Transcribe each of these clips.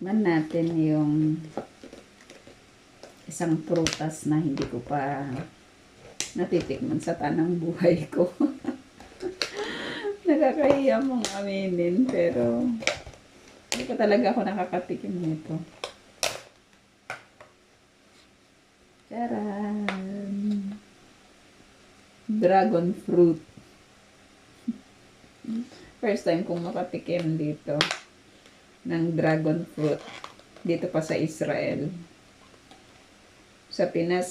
Tikman natin yung isang prutas na hindi ko pa natitikman sa tanang buhay ko. Nakakahiya mong aminin, pero hindi ko talaga ako nakakatikim nito. Charan! Dragon fruit. First time kong makatikim dito ng dragon fruit. Dito pa sa Israel. Sa Pinas,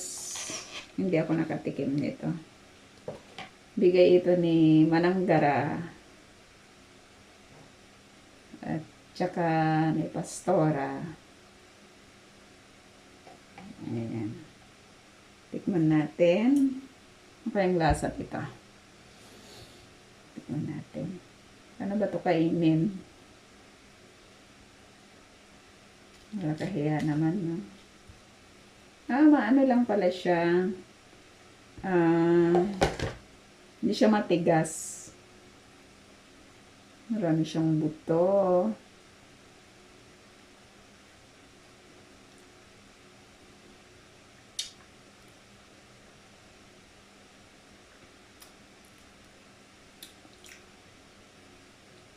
hindi ako nakatikim nito. Bigay ito ni Mananggara. At tsaka ni Pastora. Ayan. Tikman natin. Ano kayang lasa ito? Tikman natin. Ano ba ito kainin? Nakakahiya naman, no? Ah, maano lang pala siya. Ah, hindi siya matigas. Marami siyang buto.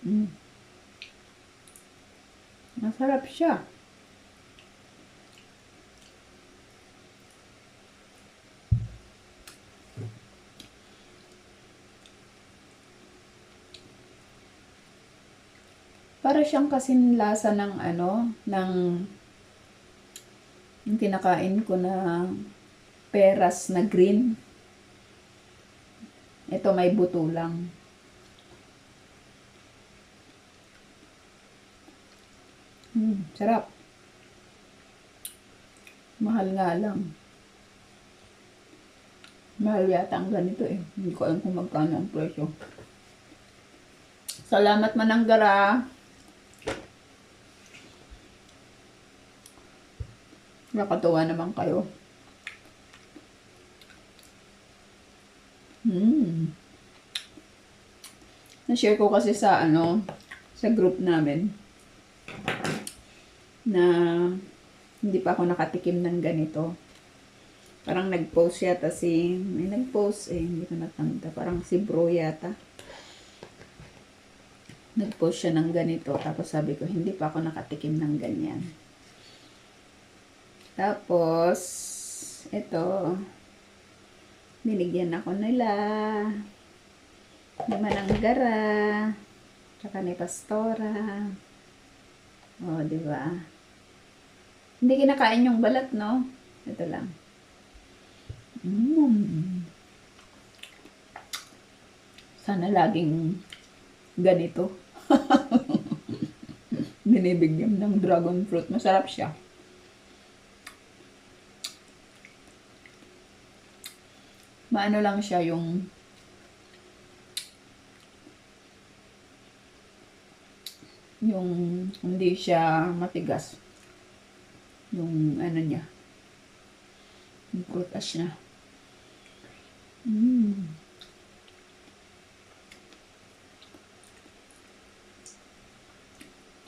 Mm. Masarap siya. Para siyang kasing lasa ng ano, ng yung kinakain ko na peras na green. Ito may buto lang. Hmm, sarap. Mahal nga lang. Mahal yata ang ganito eh. Hindi ko alam kung magkano ang presyo. Salamat mananggara. Nakatuwa naman kayo. Hmm. Na-share ko kasi sa ano, sa group namin na hindi pa ako nakatikim ng ganito. Parang nag-post yata si, may nag-post eh, hindi ko natanda. Parang si bro yata. Nag-post siya ng ganito. Tapos sabi ko, hindi pa ako nakatikim ng ganyan. Tapos, ito, binigyan ako nila ni Mananggara, tsaka ni Pastora. O, oh, di ba? Hindi kinakain yung balat, no? Ito lang. Mm. Sana laging ganito. Binibigyan ng dragon fruit. Masarap siya. Maano lang siya yung yung hindi siya matigas. Yung ano niya. Yung prutas niya. Mm.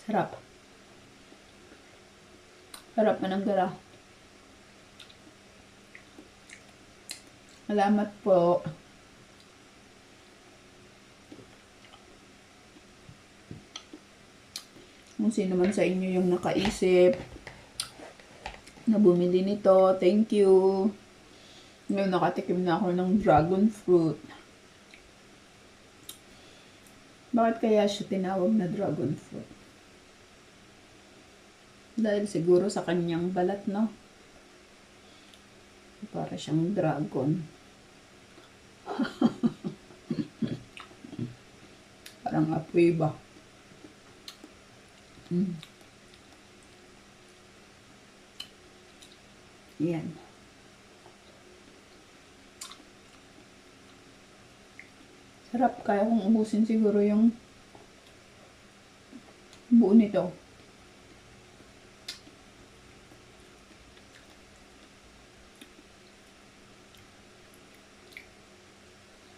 sarap. Sarap mananggara salamat po kung sino man sa inyo yung nakaisip na bumili nito. Thank you. Ngayon nakatikim na ako ng dragon fruit. Bakit kaya siya tinawag na dragon fruit? Dahil siguro sa kanyang balat, no? Para siyang dragon. Parang apoy ba? Mm. Yan. Sarap. Kaya kong ubusin siguro yung buo nito.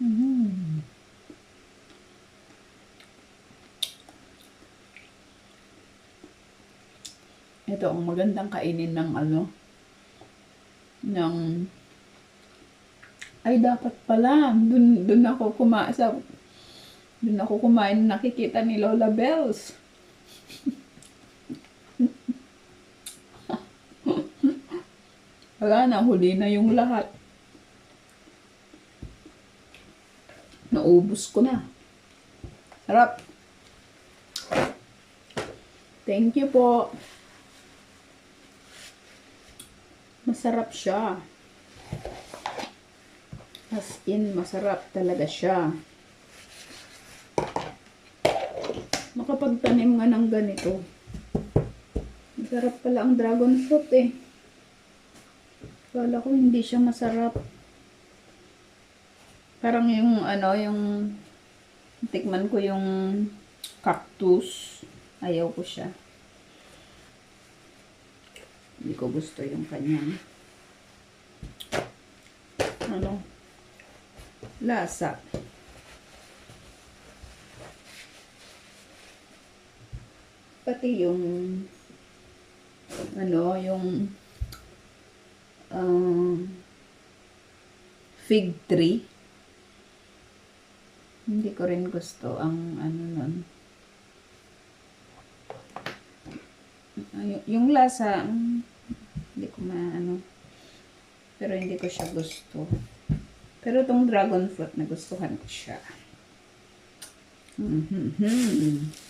Mm. Ito ang magandang kainin ng ano, ng, ay dapat pala, dun, dun ako kumain sa, dun ako kumain nakikita ni Lola Bells. Wala na, huli na yung lahat. Naubos ko na. Harap. Thank you po. Masarap siya. As in, masarap talaga siya. Makapagtanim nga ng ganito. Masarap pala ang dragon fruit eh. Kala ko hindi siya masarap. Parang yung ano, yung tikman ko yung cactus. Ayaw ko siya. Hindi ko gusto yung kanyang ano lasa. Pati yung ano, yung um, fig tree. Hindi ko rin gusto ang ano nun. Ay, yung lasa, mm, hindi ko maano. Pero hindi ko siya gusto. Pero itong dragon fruit, nagustuhan ko siya. Mhm.